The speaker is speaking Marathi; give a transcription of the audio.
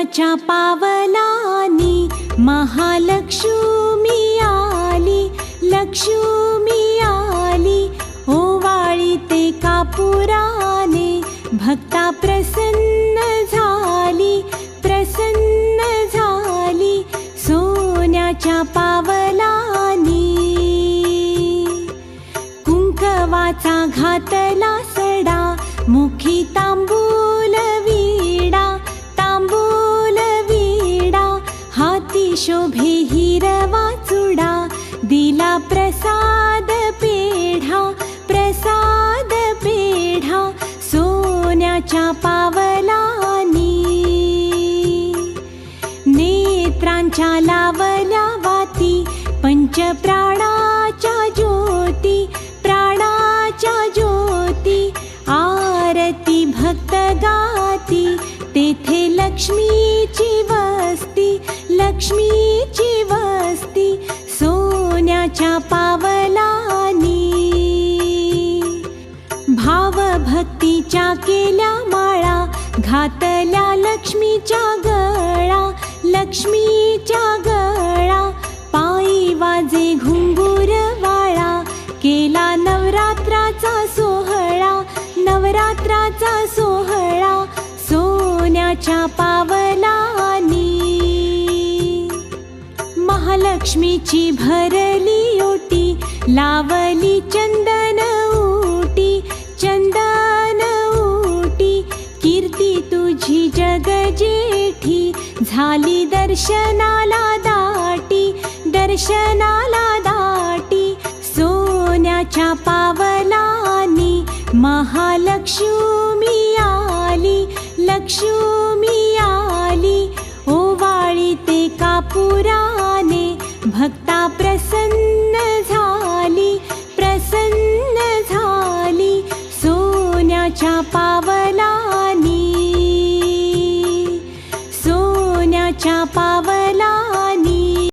सोन्याच्या पावलानी महालक्ष्मी आली लक्ष्मी आली. ओवाळी ते कापुराने भक्ता प्रसन्न झाली प्रसन्न झाली सोन्याच्या पावलानी. कुंकवाचा घातला सडा मुखी तांबू शोभे हिरवा चुडा दिला प्रसाद पेढा प्रसाद पेढा सोन्याच्या पावलानी. नेत्रांच्या लावल्या वाती पंचप्राणाच्या ज्योती प्राणाच्या ज्योती आरती भक्त गाती तेथे लक्ष्मीची वस्ती लक्ष्मीची वस्ती सोन्याच्या पावलानी. भाव भक्तीच्या केल्या माळा घातल्या लक्ष्मीच्या गळा लक्ष्मीच्या गळा पायी वाजे घुंगूर वाळा केला नवरात्राचा सोहळा नवरात्राचा सोहळा सोन्याच्या पावला लक्ष्मीची भरली ओटी लावली चंदन ओटी चंदन ओटी कीर्ती तुझी जग जेठी झाली दर्शनाला दाटी दर्शनाला दाटी. सोन्याच्या पावलानी महालक्ष्मी आली लक्ष्मी आली. ओवाळी ते कापुरा भक्ता प्रसन्न झाली प्रसन्न झाली सोन्याच्या पावलानी. सोन्याच्या पावला